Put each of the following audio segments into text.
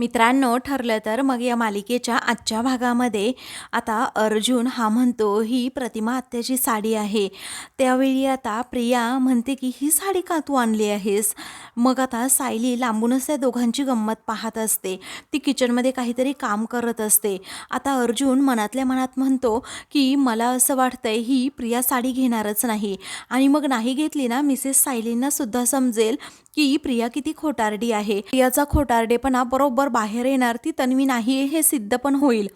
मित्रांनो ठरलं तर मग या मालिकेच्या आजच्या भागामध्ये आता अर्जुन हा म्हणतो ही प्रतिमा आत्याची साडी आहे. त्यावेळी आता प्रिया म्हणते की ही साडी का तू आणली आहेस? मग आता सायली लांबूनच त्या दोघांची गंमत पाहत असते. ती किचनमध्ये काहीतरी काम करत असते. आता अर्जुन मनातल्या मनात म्हणतो की मला असं वाटतंय ही प्रिया साडी घेणारच नाही. आणि मग नाही घेतली ना मिसेस सायलींना सुद्धा समजेल की प्रिया किती खोटारडी आहे. प्रियाचा खोटारडेपणा बरोबर बाहेर येणार ती तन्वी नाही हे सिद्ध पण होईल.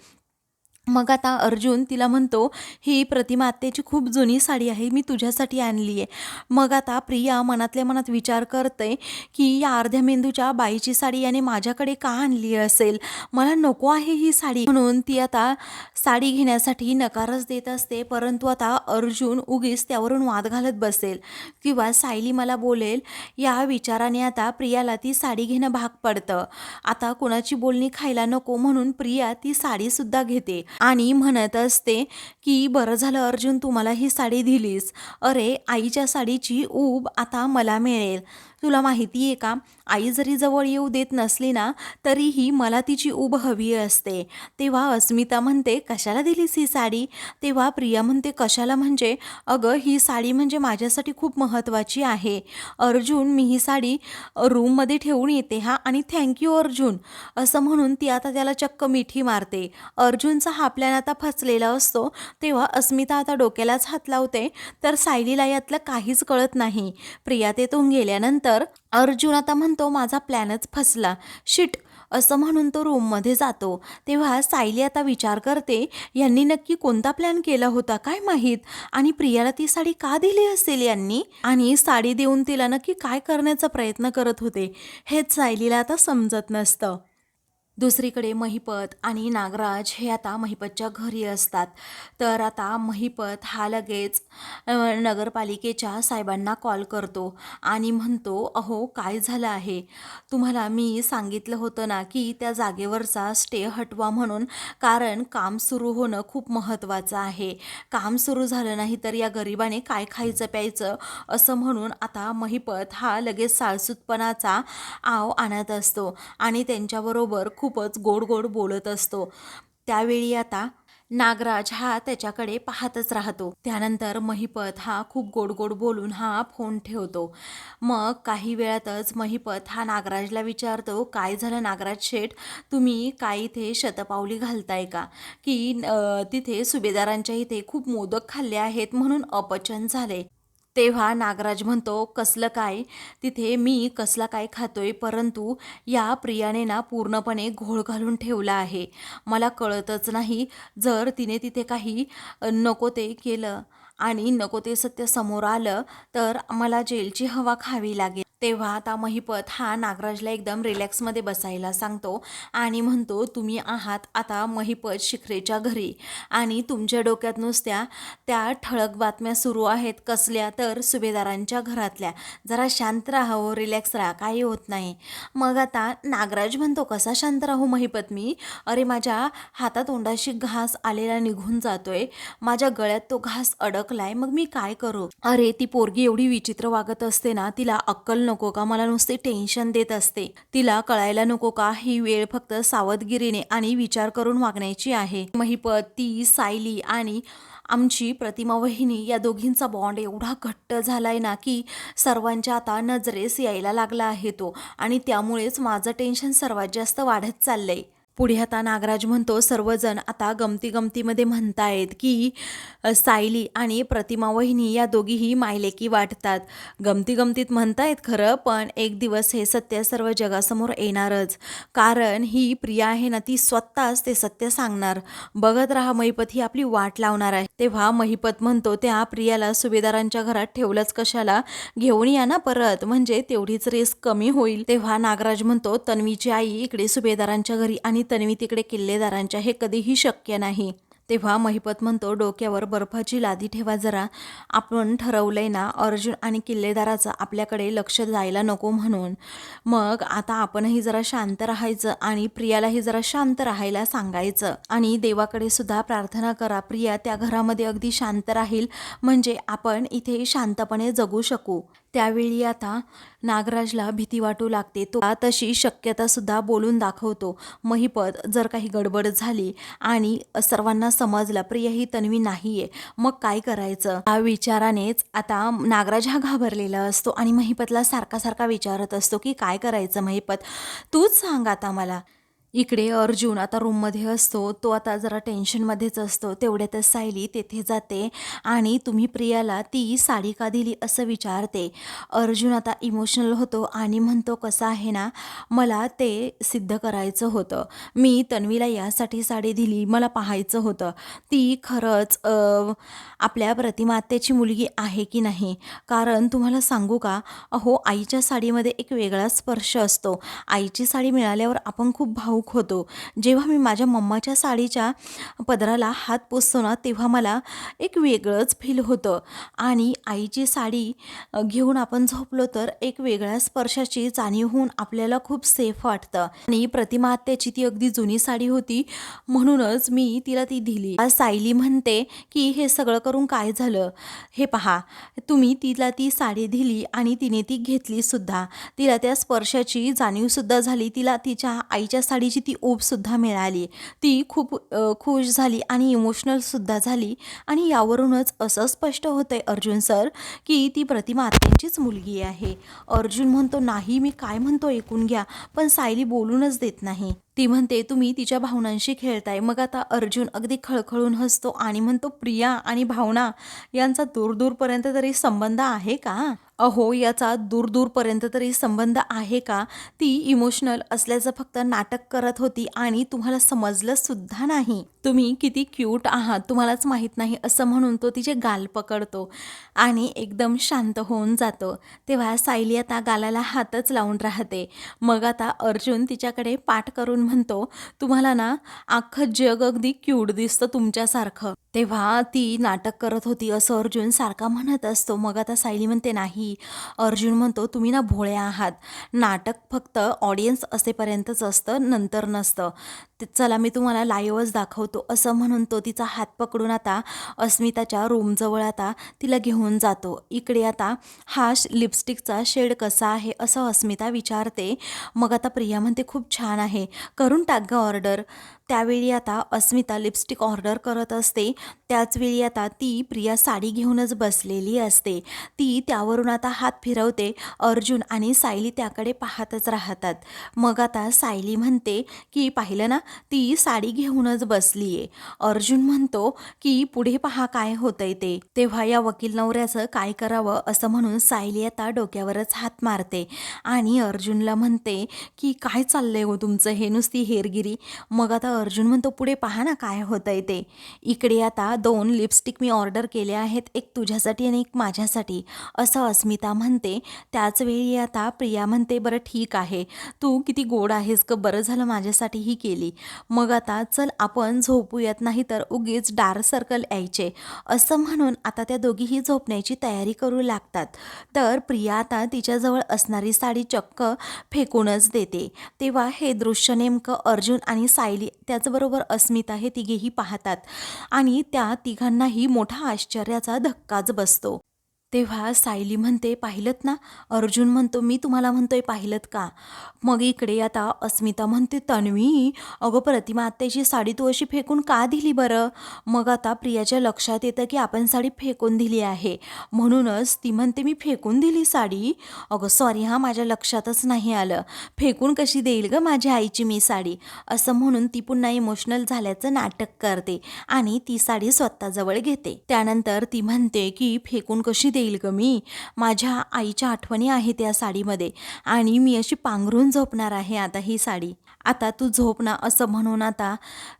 मग आता अर्जुन तिला म्हणतो ही प्रतिमा आत्याची खूप जुनी साडी आहे मी तुझ्यासाठी आणली आहे. मग आता प्रिया मनातल्या मनात विचार करते की या अर्ध्या मेंदूच्या बाईची साडी याने माझ्याकडे का आणली असेल? मला नको आहे ही साडी. म्हणून ती आता साडी घेण्यासाठी नकारच देत असते परंतु आता अर्जुन उगीच त्यावरून वाद घालत बसेल किंवा सायली मला बोलेल या विचाराने आता प्रियाला ती साडी घेणं भाग पडतं. आता कोणाची बोलणी खायला नको म्हणून प्रिया ती साडीसुद्धा घेते. आणि म्हणत असते की बरं झालं अर्जुन तू मला ही साडी दिलीस. अरे आईच्या साडीची ऊब आता मला मिळेल. तुला माहिती आहे का आई जरी जवळ येऊ देत नसली ना तरीही मला तिची ऊब हवी असते. तेव्हा अस्मिता म्हणते कशाला दिलीस ही साडी? तेव्हा प्रिया म्हणते कशाला म्हणजे? अगं ही साडी म्हणजे माझ्यासाठी खूप महत्त्वाची आहे. अर्जुन मी ही साडी रूममध्ये ठेवून येते हा आणि थँक्यू अर्जुन. असं म्हणून ती आता त्याला चक्क मिठी मारते. अर्जुनचा हा आपल्याला आता फसलेला असतो तेव्हा अस्मिता आता डोक्यालाच हात लावते. तर सायलीला यातलं काहीच कळत नाही. प्रिया तेथून गेल्यानंतर अर्जुन आता म्हणतो माझा प्लॅनच फसला. शिट असं म्हणून तो रूममध्ये जातो. तेव्हा सायली आता विचार करते यांनी नक्की कोणता प्लॅन केला होता काय माहीत? आणि प्रियाला ती साडी का दिली असेल यांनी? आणि साडी देऊन तिला नक्की काय करण्याचा प्रयत्न करत होते? हेच सायलीला आता समजत नसतं. दुसरीकडे महिपत आणि नागराज हे आता महिपतच्या घरी असतात. तर आता महिपत हा लगेच नगरपालिकेच्या साहेबांना कॉल करतो आणि म्हणतो अहो काय झालं आहे? तुम्हाला मी सांगितलं होतं ना की त्या जागेवरचा स्टे हटवा म्हणून कारण काम सुरू होणं खूप महत्त्वाचं आहे. काम सुरू झालं नाही तर या गरिबाने काय खायचं प्यायचं? असं म्हणून आता महिपत हा लगेच साळसूतपणाचा आव आणत असतो आणि त्यांच्याबरोबर खूपच गोड गोड बोलत असतो. त्यावेळी आता नागराज हा त्याच्याकडे पाहतच राहतो. त्यानंतर महिपत हा खूप गोड गोड बोलून हा फोन ठेवतो. मग काही वेळातच महिपत हा नागराजला विचारतो काय झालं नागराज शेठ? तुम्ही काय इथे शतपावली घालताय का? की तिथे सुभेदारांच्या इथे खूप मोदक खाल्ले आहेत म्हणून अपचन झाले तेव्हा नागराज म्हणतो कसलं काय? तिथे मी कसला काय खातोय परंतु या प्रियाने ना पूर्णपणे घोळ घालून ठेवला आहे. मला कळतच नाही जर तिने तिथे काही नको ते केलं आणि नको ते सत्य समोर आलं तर मला जेलची हवा खावी लागेल. तेव्हा आता महिपत हा नागराजला एकदम रिलॅक्समध्ये बसायला सांगतो आणि म्हणतो तुम्ही आहात आता महिपत शिखरेच्या घरी आणि तुमच्या डोक्यात नुसत्या त्या ठळक बातम्या सुरू आहेत. कसल्या तर सुभेदारांच्या घरातल्या. जरा शांत राहा हो रिलॅक्स राहा काही होत नाही. मग आता नागराज म्हणतो कसा शांत राहू महिपत मी? अरे माझ्या हातात तोंडाशी घास आलेला निघून जातोय. माझ्या गळ्यात तो घास अडकलाय मग मी काय करू? अरे ती पोरगी एवढी विचित्र वागत असते ना तिला अक्कल नको का? मला नुसते टेन्शन देत असते. तिला कळायला नको का? ही वेळ फक्त सावधगिरीने आणि विचार करून वागण्याची आहे. महिपत ती सायली आणि आमची प्रतिमा वहिनी या दोघींचा बॉन्ड एवढा घट्ट झालाय ना की सर्वांच्या आता नजरेस यायला लागला आहे तो. आणि त्यामुळेच माझं टेन्शन सर्वात जास्त वाढत चाललंय. पुढे आता नागराज म्हणतो सर्वजण आता गमती गमतीमध्ये म्हणतायत की सायली आणि प्रतिमा वहिनी या दोघीही मायलेकी वाटतात. गमती गमतीत म्हणतायत खरं पण एक दिवस हे सत्य सर्व जगासमोर येणारच. कारण ही प्रिया आहे ना ती स्वतःच ते सत्य सांगणार. बघत राहा महिपत ही आपली वाट लावणार आहे. तेव्हा महिपत म्हणतो त्या प्रियाला सुभेदारांच्या घरात ठेवलंच कशाला? घेऊन या ना परत. म्हणजे तेवढीच रिस्क कमी होईल. तेव्हा नागराज म्हणतो तन्वीची आई इकडे सुभेदारांच्या घरी आणि तन्वी तिकडे किल्लेदारांच्या हे कधीही शक्य नाही. तेव्हा महिपत म्हणतो डोक्यावर बर्फाची लादी ठेवा जरा. आपण ठरवलंय ना अर्जुन आणि किल्लेदाराचं आपल्याकडे लक्ष जायला नको म्हणून. मग आता आपणही जरा शांत राहायचं आणि प्रियालाही जरा शांत राहायला सांगायचं. आणि देवाकडे सुद्धा प्रार्थना करा प्रिया. त्या घरामध्ये अगदी शांत राहील. म्हणजे आपण इथे शांतपणे जगू शकू. त्यावेळी आता नागराजला भीती वाटू लागते. तो तशी शक्यतासुद्धा बोलून दाखवतो. महिपत जर काही गडबड झाली आणि सर्वांना समजलं प्रिया ही तन्वी नाही आहे मग काय करायचं? हा विचारानेच आता नागराज हा घाबरलेला असतो आणि महिपतला सारखा सारखा विचारत असतो की काय करायचं महिपत? तूच सांग आता मला. इकडे अर्जुन आता रूममध्ये असतो तो आता जरा टेन्शनमध्येच असतो तेवढ्यातच सायली तेथे जाते आणि तुम्ही प्रियाला ती साडी का दिली असं विचारते. अर्जुन आता इमोशनल होतो आणि म्हणतो कसं आहे ना मला ते सिद्ध करायचं होतं. मी तन्वीला यासाठी साडी दिली मला पाहायचं होतं. ती खरंच आपल्या प्रतिमातेची मुलगी आहे की नाही? कारण तुम्हाला सांगू का अहो आईच्या साडीमध्ये एक वेगळा स्पर्श असतो. आईची साडी मिळाल्यावर आपण खूप भावूक होतो. जेव्हा मी माझ्या मम्माच्या साडीच्या पदराला हात पुसतो ना तेव्हा मला एक वेगळंच फील होतं. आणि आईची साडी घेऊन आपण झोपलो तर एक वेगळ्या स्पर्शाची जाणीव होऊन आपल्याला खूप सेफ वाटतं. आणि प्रतिमा आत्याची ती अगदी जुनी साडी होती म्हणूनच मी तिला ती दिली. सायली म्हणते की हे सगळं करून काय झालं? हे पहा तुम्ही तिला ती साडी दिली आणि तिने ती घेतली सुद्धा. तिला त्या स्पर्शाची जाणीव सुद्धा झाली. तिला तिच्या आईच्या साडीची ती ओपसुद्धा मिळाली. ती खूप खुश झाली आणि इमोशनलसुद्धा झाली. आणि यावरूनच असं स्पष्ट होतंय अर्जुन सर की ती प्रतिमा आत्यांचीच मुलगी आहे. अर्जुन म्हणतो नाही मी काय म्हणतो ऐकून घ्या. पण सायली बोलूनच देत नाही. ती म्हणते तुम्ही तिच्या भावनांशी खेळताय. मग आता अर्जुन अगदी खळखळून हसतो आणि म्हणतो प्रिया आणि भावना यांचा दूरदूरपर्यंत तरी संबंध आहे का? अहो याचा दूरदूरपर्यंत तरी संबंध आहे का? ती इमोशनल असल्याचं फक्त नाटक करत होती आणि तुम्हाला समजलं सुद्धा नाही. तुम्ही किती क्यूट आहात तुम्हालाच माहीत नाही असं म्हणून तो तिचे गाल पकडतो आणि एकदम शांत होऊन जातो. तेव्हा सायली आता गालाला हातच लावून राहते. मग आता अर्जुन तिच्याकडे पाठ करून म्हणतो तुम्हाला ना अख्खं जग अगदी क्यूट दिसतं तुमच्यासारखं. तेव्हा ती नाटक करत होती. असं अर्जुन सारखा म्हणत असतो. मग आता सायली म्हणते नाही अर्जुन म्हणतो तुम्ही ना भोळे आहात. नाटक फक्त ऑडियन्स असेपर्यंतच असतं नंतर नसतं. ते- चला मी तुम्हाला लाईव्हच दाखवतो. असं म्हणून तो तिचा हात पकडून आता अस्मिताच्या रूमजवळ आता तिला घेऊन जातो. इकडे आता हा श- लिपस्टिकचा शेड कसा आहे? असं अस्मिता विचारते. मग आता प्रिया म्हणते खूप छान आहे. करून टाक ग ऑर्डर त्यावेळी आता अस्मिता लिपस्टिक ऑर्डर करत असते. त्याचवेळी आता ती प्रिया साडी घेऊनच बसलेली असते. ती त्यावरून आता हात फिरवते. अर्जुन आणि सायली त्याकडे पाहतच राहतात. मग आता सायली म्हणते की पाहिलं ना ती साडी घेऊनच बसली आहे अर्जुन म्हणतो की पुढे पहा काय होतंय ते. तेव्हा या वकील नवऱ्याचं काय करावं असं म्हणून सायली आता डोक्यावरच हात मारते. आणि अर्जुनला म्हणते की काय चाललंय हो तुमचं? हे नुसती हेरगिरी. मग आता अर्जुन म्हणतो पुढे पहा ना काय होतंय ते. इकडे आता आता दोन लिपस्टिक मी ऑर्डर केले आहेत एक तुझ्यासाठी आणि एक माझ्यासाठी असं अस्मिता म्हणते. त्याचवेळी आता प्रिया म्हणते बरं ठीक आहे तू किती गोड आहेस ग बरं झालं माझ्यासाठी ही केली. मग आता चल आपण झोपूयात नाही तर उगीच डार्क सर्कल यायचे. असं म्हणून आता त्या दोघीही झोपण्याची तयारी करू लागतात. तर प्रिया आता तिच्याजवळ असणारी साडी चक्क फेकूनच देते. तेव्हा हे दृश्य नेमकं अर्जुन आणि सायली त्याचबरोबर अस्मिता हे तिघेही पाहतात. आणि त्या तिघांनाही मोठा आश्चर्याचा धक्काच बसतो. तेव्हा सायली म्हणते पाहिलत ना? अर्जुन म्हणतो मी तुम्हाला म्हणतोय पाहिलत का? मग इकडे आता अस्मिता म्हणते तन्वी अगं प्रतिमा आत्याची साडी तू अशी फेकून का दिली बरं? मग आता प्रियाच्या लक्षात येतं की आपण साडी फेकून दिली आहे. म्हणूनच ती म्हणते मी फेकून दिली साडी? अगं सॉरी हा माझ्या लक्षातच नाही आलं. फेकून कशी देईल गं माझ्या आईची मी साडी? असं म्हणून ती पुन्हा इमोशनल झाल्याचं नाटक करते आणि ती साडी स्वतःजवळ घेते. त्यानंतर ती म्हणते की फेकून कशी देईल ग मी. माझ्या आईच्या आठवणी आहेत त्या साडीमध्ये आणि मी अशी पांघरून झोपणार आहे आता ही साडी. आता तू झोप ना असं म्हणून आता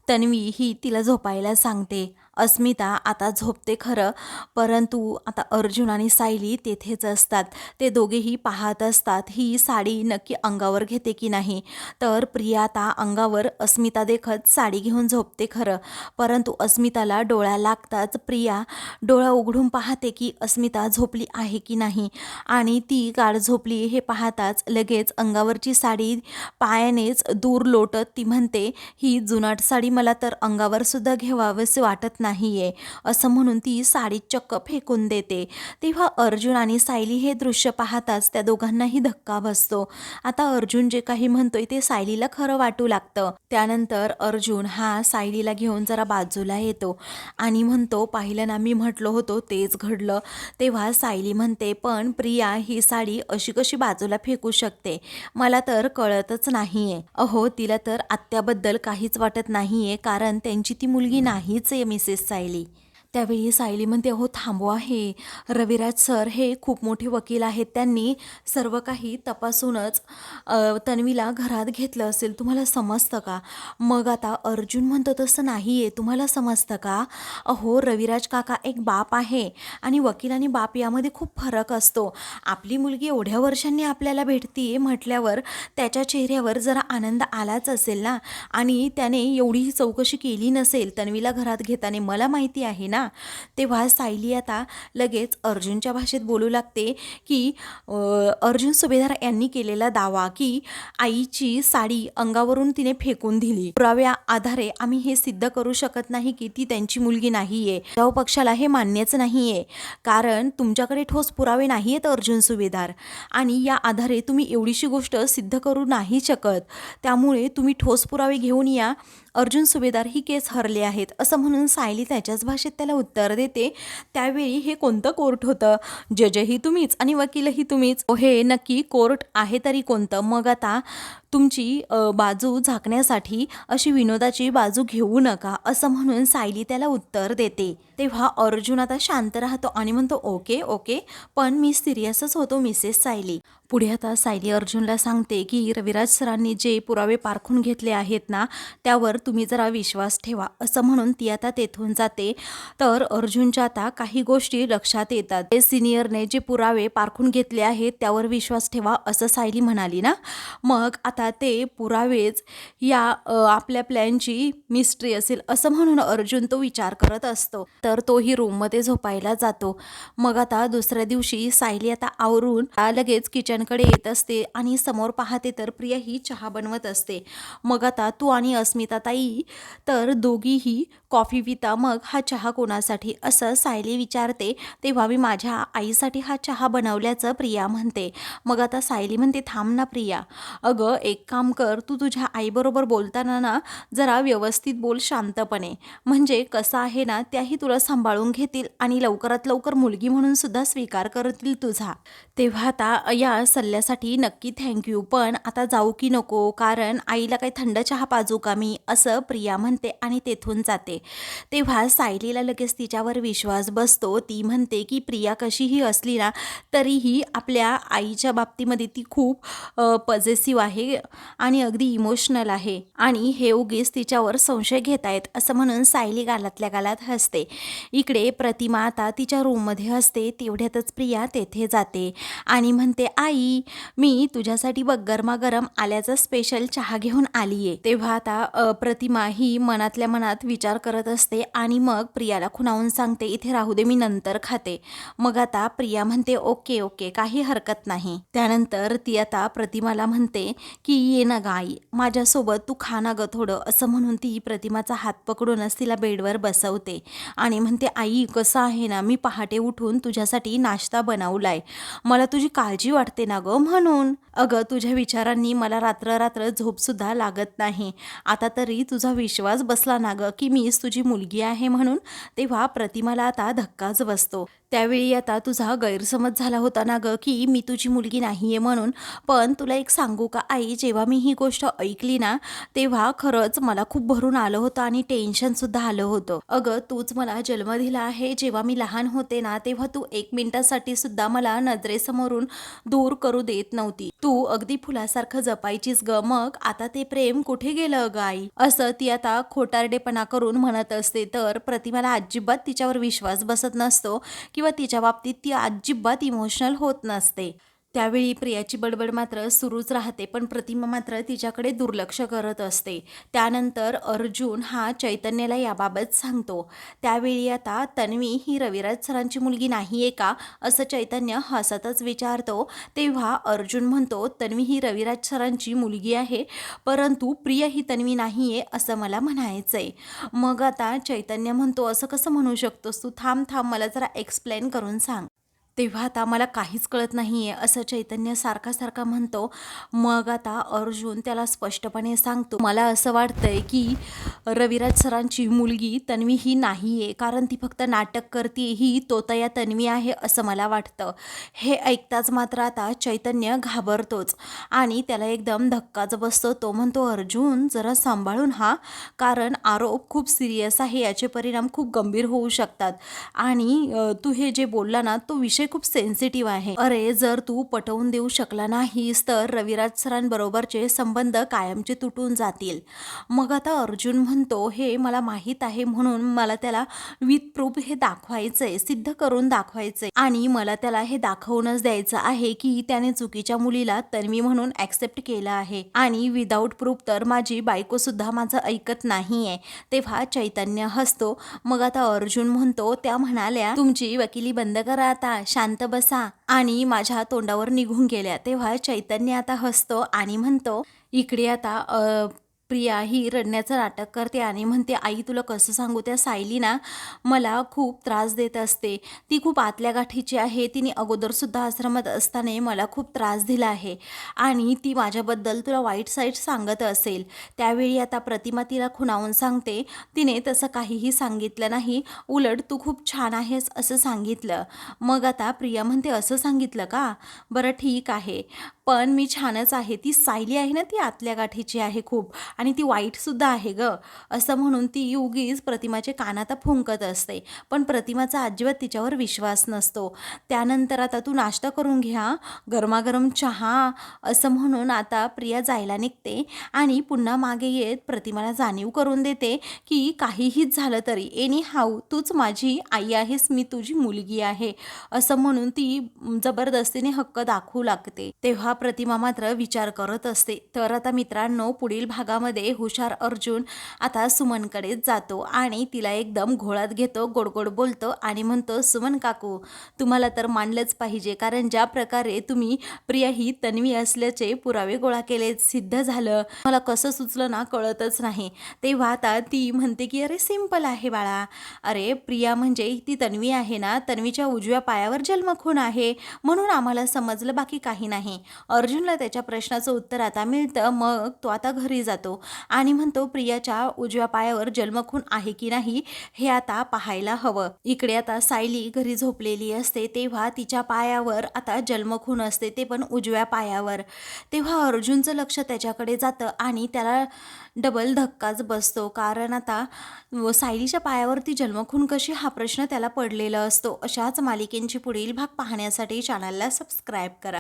तन्वी ही तिला झोपायला सांगते. अस्मिता आता झोपते खरं परंतु आता अर्जुन आणि सायली तेथेच असतात. ते दोघेही पाहत असतात ही साडी नक्की अंगावर घेते की नाही. तर प्रिया आता अंगावर अस्मिता देखत साडी घेऊन झोपते खरं. परंतु अस्मिताला डोळा लागताच प्रिया डोळा उघडून पाहते की अस्मिता झोपली आहे की नाही. आणि ती काळ झोपली हे पाहताच लगेच अंगावरची साडी पायानेच दूर लोटत ती म्हणते ही जुनाट साडी मला तर अंगावर सुद्धा घेवावेसे वाटत नाहीये असं म्हणून ती साडी चक्क फेकून देते. तेव्हा अर्जुन आणि सायली हे दृश्य पाहताच त्या दोघांनाही धक्का बसतो. आता अर्जुन जे काही म्हणतोय ते सायलीला खरं वाटू लागतं. त्यानंतर अर्जुन हा सायलीला घेऊन जरा बाजूला येतो आणि म्हणतो पाहिलं ना मी म्हटलो होतो तेच घडलं. तेव्हा सायली म्हणते पण प्रिया ही साडी अशी कशी बाजूला फेकू शकते? मला तर कळतच नाहीये. अहो तिला तर आत्याबद्दल काहीच वाटत नाही नाहीये कारण त्यांची ती मुलगी नाहीच आहे मिसेस सायली. त्यावेळी सायली म्हणते अहो थांबवा हे. रविराज सर हे खूप मोठे वकील आहेत. त्यांनी सर्व काही तपासूनच तन्वीला घरात घेतलं असेल. तुम्हाला समजतं का? मग आता अर्जुन म्हणतो तसं नाही आहे तुम्हाला समजतं का? अहो रविराज काका एक बाप आहे आणि वकील आणि बाप यामध्ये खूप फरक असतो. आपली मुलगी एवढ्या वर्षांनी आपल्याला भेटतीये म्हटल्यावर त्याच्या चेहऱ्यावर जरा आनंद आलाच असेल ना? आणि त्याने एवढी चौकशी केली नसेल तन्वीला घरात घेताना. मला माहिती आहे ना तेव्हा सायली आता लगेच अर्जुनच्या भाषेत बोलू लागते की अर्जुन सुभेदार यांनी केलेला दावा की आईची साडी अंगावरून तिने फेकून दिली. पुराव्या आधारे आम्ही हे सिद्ध करू शकत नाही की ती त्यांची मुलगी नाहीये. जाऊ पक्षाला हे मान्यच नाहीये. कारण तुमच्याकडे ठोस पुरावे नाही आहेत अर्जुन सुभेदार. आणि या आधारे तुम्ही एवढीशी गोष्ट सिद्ध करू नाही शकत. त्यामुळे तुम्ही ठोस पुरावे घेऊन या. अर्जुन सुभेदार ही केस हरले आहेत असं म्हणून सायली त्याच्याच भाषेत त्याला उत्तर देते. त्यावेळी हे कोणतं कोर्ट होतं? जजही तुम्हीच आणि वकीलही तुम्हीच. हे नक्की कोर्ट आहे तरी कोणतं? मग आता तुमची बाजू झाकण्यासाठी अशी विनोदाची बाजू घेऊ नका असं म्हणून सायली त्याला उत्तर देते. तेव्हा अर्जुन आता शांत राहतो आणि म्हणतो ओके ओके पण मी सिरियसच होतो मिसेस सायली. पुढे आता सायली अर्जुनला सांगते की रविराज सरांनी जे पुरावे पारखून घेतले आहेत ना त्यावर तुम्ही जरा विश्वास ठेवा. असं म्हणून ती आता तेथून जाते. तर अर्जुनच्या आता काही गोष्टी लक्षात येतात. ते सिनियरने जे पुरावे पारखून घेतले आहेत त्यावर विश्वास ठेवा असं सायली म्हणाली ना. मग आता ते पुरावेच या आपल्या प्लॅनची मिस्ट्री असेल असं म्हणून अर्जुन तो विचार करत असतो. तर तोही रूममध्ये झोपायला जातो. मग आता दुसऱ्या दिवशी सायली आता आवरून लगेच किचनकडे येत असते आणि समोर पाहते तर प्रिया ही चहा बनवत असते. मग आता तू आणि अस्मिता ताई तर दोघीही कॉफी पिता मग हा चहा कोणासाठी असं सायली विचारते तेव्हा मी माझ्या आईसाठी हा चहा बनवल्याचं प्रिया म्हणते. मग आता सायली म्हणते थांब ना प्रिया. अगं एक काम कर तू तुझ्या आईबरोबर बोलताना ना जरा व्यवस्थित बोल शांतपणे. म्हणजे कसं आहे ना त्याही तुला सांभाळून घेतील आणि लवकरात लवकर मुलगी म्हणून सुद्धा स्वीकार करतील तुझा. तेव्हा आता या सल्ल्यासाठी नक्की थँक्यू पण आता जाऊ की नको कारण आईला काही थंड चहा पाजू का मी असं प्रिया म्हणते आणि तेथून जाते. तेव्हा सायलीला लगेच तिच्यावर विश्वास बसतो. ती म्हणते की प्रिया कशीही असली ना तरीही आपल्या आईच्या बाबतीमध्ये ती खूप पॉझिटिव्ह आहे. आणि अगदी इमोशनल आहे. आणि हे उगीच तिच्यावर संशय घेत आहेत असं म्हणून सायली गालातल्या गालात हसते. इकडे प्रतिमा आता तिच्या रूममध्ये असते तेवढ्यातच प्रिया तेथे जाते आणि म्हणते आई मी तुझ्यासाठी बघ गरमागरम आल्याचा स्पेशल चहा घेऊन आली आहे तेव्हा आता प्रतिमा ही मनातल्या मनात विचार करत असते आणि मग प्रियाला खुणावून सांगते इथे राहू दे मी नंतर खाते. मग आता प्रिया म्हणते ओके ओके काही हरकत नाही. त्यानंतर ती आता प्रतिमाला म्हणते की ये ना गाई आई माझ्यासोबत तू खा ना ग थोडं असं म्हणून ती प्रतिमाचा हात पकडूनच तिला बेडवर बसवते. आणि म्हणते आई कसं आहे ना मी पहाटे उठून तुझ्यासाठी नाश्ता बनवलाय. मला तुझी काळजी वाटते ना ग म्हणून. अगं तुझ्या विचारांनी मला रात्र रात्र झोपसुद्धा लागत नाही. आता तरी तुझा विश्वास बसला ना ग की मीच तुझी मुलगी आहे म्हणून तेव्हा प्रतिमाला आता धक्काच बसतो. त्यावेळी आता तुझा गैरसमज झाला होता ना ग की मी तुझी मुलगी नाही आहे म्हणून. पण तुला एक सांगू का आई? जेव्हा मी ही गोष्ट ऐकली ना तेव्हा खरंच मला खूप भरून आलं होतं आणि टेन्शनसुद्धा आलं होतं. अगं तूच मला जन्म दिला आहे. जेव्हा मी लहान होते ना तेव्हा तू एक मिनिटासाठी सुद्धा मला नजरेसमोरून दूर करू देत नव्हती. तू अगदी फुलासारखं जपायचीस ग. मग आता ते प्रेम कुठे गेलं ग आई? असं ती आता खोटारडेपणा करून म्हणत असते. तर प्रतिमाला अजिबात तिच्यावर विश्वास बसत नसतो किंवा तिच्या बाबतीत ती अजिबात इमोशनल होत नसते. त्यावेळी प्रियाची बडबड मात्र सुरूच राहते पण प्रतिमा मात्र तिच्याकडे दुर्लक्ष करत असते. त्यानंतर अर्जुन हा चैतन्याला याबाबत सांगतो. त्यावेळी आता तन्वी ही रविराज सरांची मुलगी नाही आहे का? असं चैतन्य हसतच विचारतो. तेव्हा अर्जुन म्हणतो तन्वी ही रविराज सरांची मुलगी आहे परंतु प्रिय ही तन्वी नाही आहे असं मला म्हणायचं आहे मग आता चैतन्य म्हणतो असं कसं म्हणू शकतोस? तू थांब थांब मला जरा एक्सप्लेन करून सांग. तेव्हा आता मला काहीच कळत नाही आहे असं चैतन्य सारखा सारखा म्हणतो. मग आता अर्जुन त्याला स्पष्टपणे सांगतो मला असं वाटतंय की रविराज सरांची मुलगी तन्वी ही नाही आहे कारण ती फक्त नाटक करते ही तोतया तन्वी आहे असं मला वाटतं. हे ऐकताच मात्र आता चैतन्य घाबरतोच आणि त्याला एकदम धक्काच बसतो. तो म्हणतो अर्जुन जरा सांभाळून हा कारण आरोप खूप सिरियस आहे याचे परिणाम खूप गंभीर होऊ शकतात. आणि तू हे जे बोलला ना तो विषय खूप सेन्सिटिव्ह आहे. अरे जर तू पटवून देऊ शकला नाहीस तर रविराज सरांबरोबरचे संबंध कायमचे तुटून जातील. मग आता अर्जुन म्हणतो हे मला माहीत आहे म्हणून मला त्याला विथ प्रूफ हे दाखवायचंय सिद्ध करून दाखवायचंय. आणि मला त्याला हे दाखवूनच द्यायचं आहे की त्याने चुकीच्या मुलीला तन्वी म्हणून ऍक्सेप्ट केलं आहे. आणि विदाऊट प्रूफ तर माझी बायको सुद्धा माझं ऐकत नाहीये. तेव्हा चैतन्य हसतो. मग आता अर्जुन म्हणतो त्या म्हणाल्या तुमची वकिली बंद करा आता. शांत बसा. आणि माझ्या तोंडावर निघून गेल्या. तेव्हा चैतन्य आता हसतो आणि म्हणतो इकडे आता प्रिया ही रडण्याचं नाटक करते आणि म्हणते आई तुला कसं सांगू? त्या सायली ना मला खूप त्रास देत असते. ती खूप आतल्या गाठीची आहे. तिने अगोदरसुद्धा आश्रमात असताना मला खूप त्रास दिला आहे आणि ती माझ्याबद्दल तुला वाईट साईट सांगत असेल. त्यावेळी आता प्रतिमा तिला खुणावून सांगते तिने तसं काहीही सांगितलं नाही. उलट तू खूप छान आहेस असं सांगितलं. मग आता प्रिया म्हणते असं सांगितलं का? बरं ठीक आहे. पण मी छानच आहे. ती सायली आहे ना ती आतल्या गाठीची आहे खूप. आणि ती वाईटसुद्धा आहे ग. असं म्हणून ती उगीच प्रतिमाचे कानात फुंकत असते. पण प्रतिमाचा अजिबात तिच्यावर विश्वास नसतो. त्यानंतर आता तू नाश्ता करून घ्या गरमागरम चहा असं म्हणून आता प्रिया जायला निघते आणि पुन्हा मागे येत प्रतिमाला जाणीव करून देते की काहीहीच झालं तरी एनी हाऊ तूच माझी आई आहेस मी तुझी मुलगी आहे. असं म्हणून ती जबरदस्तीने हक्क दाखवू लागते. तेव्हा प्रतिमा मात्र विचार करत असते. तर आता मित्रांनो पुढील भागामध्ये हुशार अर्जुन आता सुमनकडेच जातो आणि तिला एकदम घोळात घेतो गोड गोड बोलतो आणि म्हणतो सुमन काकू तुम्हाला तर मानलंच पाहिजे कारण ज्या प्रकारे तुम्ही प्रिया ही तन्वी असल्याचे पुरावे गोळा केले सिद्ध झालं. मला कसं सुचलं ना कळतच नाही. तेव्हा आता ती म्हणते की अरे सिंपल आहे बाळा. अरे प्रिया म्हणजे ती तन्वी आहे ना तन्वीच्या उजव्या पायावर जन्म खून आहे. म्हणून आम्हाला समजलं बाकी काही नाही. अर्जुनला त्याच्या प्रश्नाचं उत्तर आता मिळतं मग तो आता घरी जातो. आणि म्हणतो प्रियाच्या उजव्या पायावर जन्मखून आहे की नाही हे आता पाहायला हवं. इकडे आता सायली घरी झोपलेली असते तेव्हा तिच्या पायावर आता जन्मखून असते ते पण उजव्या पायावर. तेव्हा अर्जुनचं लक्ष त्याच्याकडे जातं आणि त्याला डबल धक्काच बसतो. कारण आता सायलीच्या पायावरती जन्मखून कशी हा प्रश्न त्याला पडलेला असतो. अशाच मालिकेंची पुढील भाग पाहण्यासाठी चॅनलला सबस्क्राईब करा.